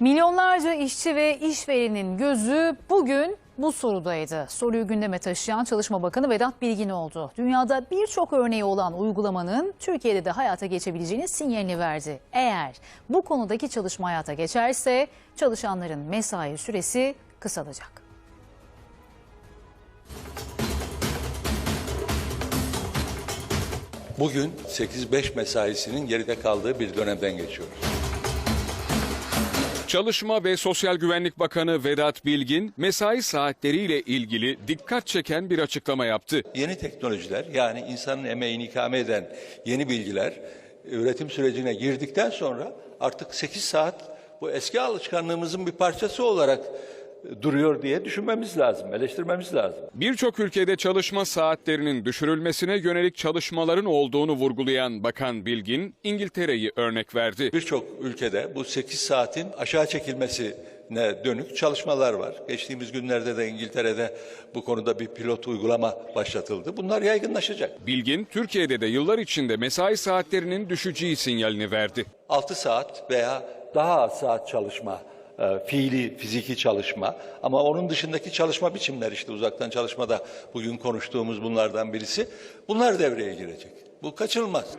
Milyonlarca işçi ve işverenin gözü bugün bu sorudaydı. Soruyu gündeme taşıyan Çalışma Bakanı Vedat Bilgin oldu. Dünyada birçok örneği olan uygulamanın Türkiye'de de hayata geçebileceğini sinyalini verdi. Eğer bu konudaki çalışma hayata geçerse çalışanların mesai süresi kısalacak. Bugün 8-5 mesaisinin geride kaldığı bir dönemden geçiyoruz. Çalışma ve Sosyal Güvenlik Bakanı Vedat Bilgin mesai saatleriyle ilgili dikkat çeken bir açıklama yaptı. Yeni teknolojiler yani insanın emeğini ikame eden yeni bilgiler üretim sürecine girdikten sonra artık 8 saat bu eski alışkanlığımızın bir parçası olarak duruyor diye düşünmemiz lazım, eleştirmemiz lazım. Birçok ülkede çalışma saatlerinin düşürülmesine yönelik çalışmaların olduğunu vurgulayan Bakan Bilgin, İngiltere'yi örnek verdi. Birçok ülkede bu 8 saatin aşağı çekilmesine dönük çalışmalar var. Geçtiğimiz günlerde de İngiltere'de bu konuda bir pilot uygulama başlatıldı. Bunlar yaygınlaşacak. Bilgin, Türkiye'de de yıllar içinde mesai saatlerinin düşeceği sinyalini verdi. 6 saat veya daha az saat çalışma, fiili, fiziki çalışma ama onun dışındaki çalışma biçimleri işte uzaktan çalışmada bugün konuştuğumuz bunlardan birisi. Bunlar devreye girecek. Bu kaçınılmaz.